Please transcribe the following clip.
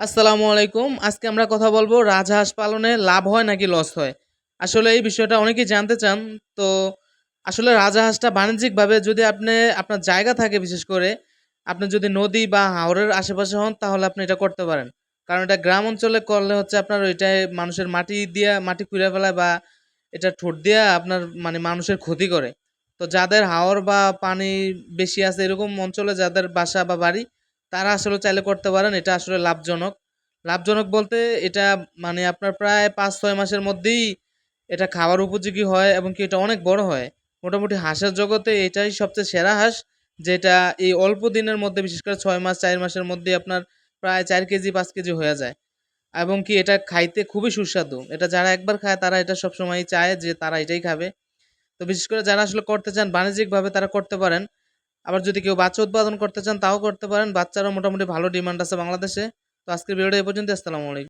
আসসালামু আলাইকুম। আজকে আমরা কথা বলব রাজহাঁস পালনে লাভ হয় নাকি লস হয়? আসলে এই বিষয়টা অনেকেই জানতে চান। তো আসলে রাজহাঁসটা বাণিজ্যিকভাবে যদি আপনি, আপনার জায়গা থাকে বিশেষ করে, আপনি যদি নদী বা হাওরের আশেপাশে হন, তাহলে আপনি এটা করতে পারেন। কারণ এটা গ্রাম অঞ্চলে করলে হচ্ছে আপনার ওইটায় মানুষের মাটি দিয়া, মাটি খুঁড়ে ফেলায় বা এটা ঠোঁট দিয়া আপনার মানে মানুষের ক্ষতি করে। তো যাদের হাওর বা পানি বেশি আছে, এরকম অঞ্চলে যাদের বাসা বা বাড়ি তারা আসলে চাইলে করতে পারেন, এটা আসলে লাভজনক। লাভজনক বলতে এটা মানে আপনার প্রায় পাঁচ, ছয় মাসের মধ্যেই এটা খাওয়ার উপযোগী হয় এবং কি এটা অনেক বড় হয়। মোটামুটি হাঁসের জগতে এটাই সবচেয়ে সেরা হাঁস, যেটা এই অল্প দিনের মধ্যে, বিশেষ করে ছয় মাস, চার মাসের মধ্যে আপনার প্রায় চার কেজি, পাঁচ কেজি হয়ে যায়। এবং কি এটা খাইতে খুবই সুস্বাদু। এটা যারা একবার খায়, তারা এটা সবসময় চায় যে তারা এটাই খাবে। তো বিশেষ করে যারা আসলে করতে চান, বাণিজ্যিকভাবে তারা করতে পারেন। আবার যদি কেউ বাচ্চা উৎপাদন করতে চান, তাও করতে পারেন। বাচ্চারও মোটামুটি ভালো ডিমান্ড আছে বাংলাদেশে। তো আজকের ভিডিওটা এই পর্যন্ত আসসালামু আলাইকুম।